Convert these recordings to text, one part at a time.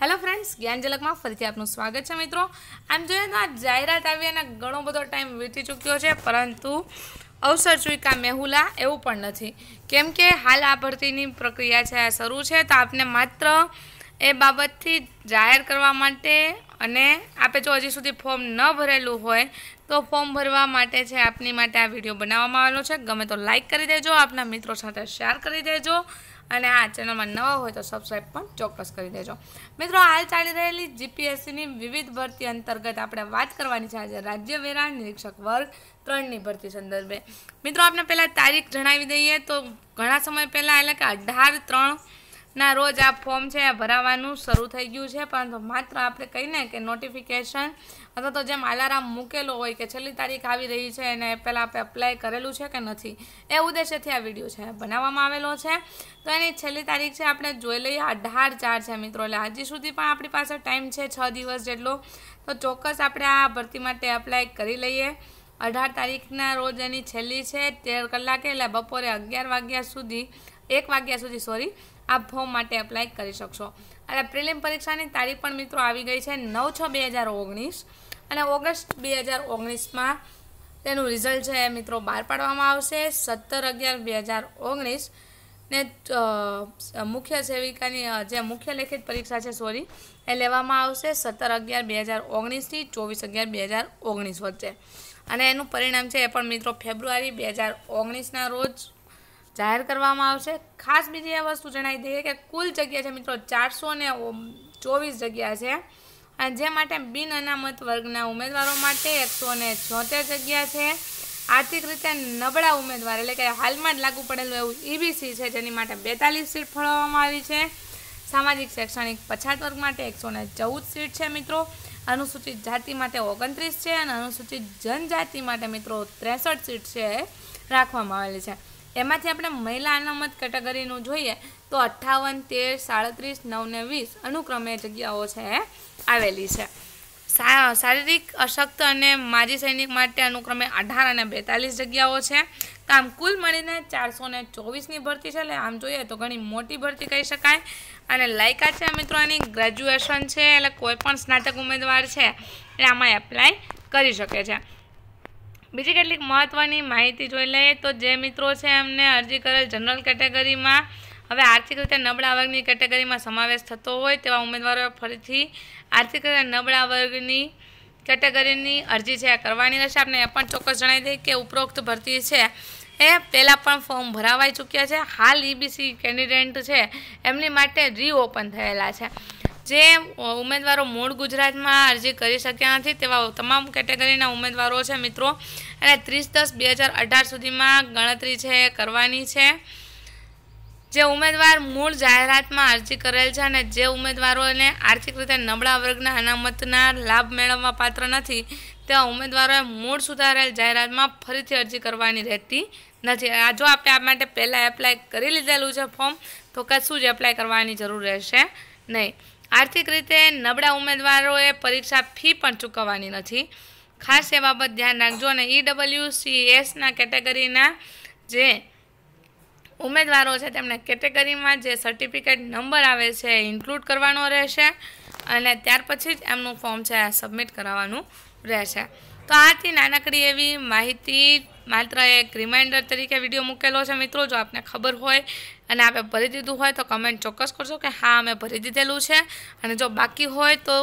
Hello friends જ્ઞાનજલકમાં ફરીથી આપનું સ્વાગત છે મિત્રો. આમ જોઈએ તો આ જાહેરાત આવી અને ઘણો બધો ટાઈમ વીતી ચૂક્યો છે, પરંતુ અવસર ચૂકા મેહુલા? એવું પણ નથી. કેમ કે હાલ આ ભરતીની પ્રક્રિયા છે, આ શરૂ છે, તો આપને માત્ર એ બાબતથી જાહેર કરવા માટે અને આપે જો હજી સુધી ફોર્મ ન ભરેલું હોય, તો ફોર્મ ભરવા માટે છે આપની માટે આ વીડિયો બનાવવામાં આવેલો છે. ગમે તો લાઈક કરી દેજો, આપના મિત્રો સાથે શેર કરી દેજો અને આ ચેનલમાં નવા હોય તો સબસ્ક્રાઈબ પણ ચોક્કસ કરી દેજો. મિત્રો, હાલ ચાલી રહેલી જીપીએસસીની વિવિધ ભરતી અંતર્ગત આપણે વાત કરવાની છે આજે રાજ્ય વેરા નિરીક્ષક વર્ગ ત્રણની ભરતી સંદર્ભે. મિત્રો આપણે પહેલાં તારીખ જણાવી દઈએ તો ઘણા સમય પહેલાં એટલે કે અઢાર ત્રણ ના, રોજ આ ફોર્મ છે ભરાવાનું શરૂ થઈ ગયું છે પરંતુ માત્ર આપણે કહીને કે નોટિફિકેશન અથવા તો જેમ અલારામ મૂકેલો હોય કે છેલ્લી તારીખ આવી રહી છે અને પહેલાં આપણે અપ્લાય કરેલું છે કે નથી, એ ઉદ્દેશ્યથી આ વીડિયો છે, બનાવવામાં આવેલો છે. તો એની છેલ્લી તારીખ છે, આપણે જોઈ લઈએ, અઢાર ચાર છે મિત્રો, એટલે હજી સુધી પણ આપણી પાસે ટાઈમ છે છ દિવસ જેટલો. તો ચોક્કસ આપણે આ ભરતી માટે અપ્લાય કરી લઈએ. અઢાર તારીખના રોજ એની છેલ્લી છે, તેર કલાકે, એટલે બપોરે અગિયાર વાગ્યા સુધી એક વાગ્યા સુધી સોરી. આ ફોર્મ માટે એપ્લાય કરી શકશો. અને પ્રિલિમ પરીક્ષાની તારીખ પણ મિત્રો આવી ગઈ છે નવ છ બે હજાર ઓગણીસ. અને ઓગસ્ટ બે હજાર ઓગણીસમાં તેનું રિઝલ્ટ છે મિત્રો બહાર પાડવામાં આવશે. સત્તર અગિયાર બે હજાર ઓગણીસ. ને મુખ્ય સેવિકાની જે મુખ્ય લેખિત પરીક્ષા છે, સોરી, એ લેવામાં આવશે સત્તર અગિયાર બે હજાર ઓગણીસથી ચોવીસ અગિયાર બે હજાર ઓગણીસ વચ્ચે. અને એનું પરિણામ છે એ પણ મિત્રો ફેબ્રુઆરી બે હજાર ઓગણીસના રોજ જાહેર કરવામાં આવશે. ખાસ બીજી એ વસ્તુ જણાવી દઈએ કે કુલ જગ્યા છે મિત્રો ચારસો ને ચોવીસ જગ્યા છે. અને જે માટે બિન અનામત વર્ગના ઉમેદવારો માટે એકસો ને છોતેર જગ્યા છે. આર્થિક રીતે નબળા ઉમેદવાર એટલે કે હાલમાં જ લાગુ પડેલું એવું ઈબીસી છે, જેની માટે બેતાલીસ સીટ ફાળવવામાં આવી છે. સામાજિક, શૈક્ષણિક પછાત વર્ગ માટે એકસો ને ચૌદ સીટ છે મિત્રો. અનુસૂચિત જાતિ માટે ઓગણત્રીસ છે અને અનુસૂચિત જનજાતિ માટે મિત્રો ત્રેસઠ સીટ છે રાખવામાં આવેલી છે. એમાંથી આપણે મહિલા અનામત કેટેગરીનું જોઈએ તો અઠ્ઠાવન, તેર, સાડત્રીસ નવ ને વીસ અનુક્રમે જગ્યાઓ છે આવેલી છે. શારીરિક અશક્ત અને માજી સૈનિક માટે અનુક્રમે અઢાર અને બેતાલીસ જગ્યાઓ છે. તો આમ કુલ મળીને ચારસો ને ચોવીસની ભરતી છે, એટલે આમ જોઈએ તો ઘણી મોટી ભરતી કહી શકાય. અને લાયકાત છે મિત્રો એની ગ્રેજ્યુએશન છે, એટલે કોઈ પણ સ્નાતક ઉમેદવાર છે, એ આમાં એપ્લાય કરી શકે છે. બીજી કેટલીક મહત્ત્વની માહિતી જોઈ લઈએ તો જે મિત્રો છે એમને અરજી કરેલ જનરલ કેટેગરીમાં હવે આર્થિક રીતે નબળા વર્ગની કેટેગરીમાં સમાવેશ થતો હોય તેવા ઉમેદવારોએ ફરીથી આર્થિક રીતે નબળા વર્ગની કેટેગરીની અરજી છે કરવાની રહેશે. આપણે એ પણ ચોક્કસ જણાવી દઈએ કે ઉપરોક્ત ભરતી છે એ પહેલાં પણ ફોર્મ ભરાવાઈ ચૂક્યા છે. હાલ ઈબીસી કેન્ડિડેટ છે એમની માટે રીઓપન થયેલા છે. જે ઉમેદવારો મૂળ ગુજરાતમાં અરજી કરી શક્યા નથી તેવા તમામ કેટેગરીના ઉમેદવારો છે મિત્રો. અને ત્રીસ દસ બે હજાર અઢાર સુધીમાં ગણતરી છે, કરવાની છે. જે ઉમેદવાર મૂળ જાહેરાતમાં અરજી કરેલ છે અને જે ઉમેદવારોને આર્થિક રીતે નબળા વર્ગના અનામતના લાભ મેળવવા પાત્ર નથી, તેવા ઉમેદવારોએ મૂળ સુધારેલ જાહેરાતમાં ફરીથી અરજી કરવાની રહેતી નથી. આ જો આપણે આ માટે પહેલાં એપ્લાય કરી લીધેલું છે ફોર્મ તો કશું જ એપ્લાય કરવાની જરૂર રહેશે નહીં. આર્થિક રીતે નબળા ઉમેદવારોએ પરીક્ષા ફી પણ ચૂકવવાની નથી. ખાસ એ બાબત ધ્યાન રાખજો અને ઈડબલ્યુ એસના કેટેગરીના જે ઉમેદવારો છે, તેમને કેટેગરીમાં જે સર્ટિફિકેટ નંબર આવે છે, એ ઇન્ક્લુડ કરવાનો રહેશે. અને ત્યાર પછી જ એમનું ફોર્મ છે સબમિટ કરાવવાનું રહેશે. તો આથી નાનકડી એવી માહિતી, માત્ર એક રિમાઇન્ડર તરીકે વીડિયો મૂકેલો છે મિત્રો, જો આપને ખબર હોય અને આપણે ભરી દીધું હોય તો કમેન્ટ ચોક્કસ કરશો કે હા, અમે ભરી દીધેલું છે. અને જો બાકી હોય તો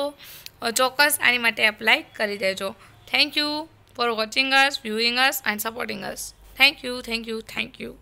ચોક્કસ આની માટે એપ્લાય કરી દેજો. Thank you for watching us viewing us and supporting us thank you thank you thank you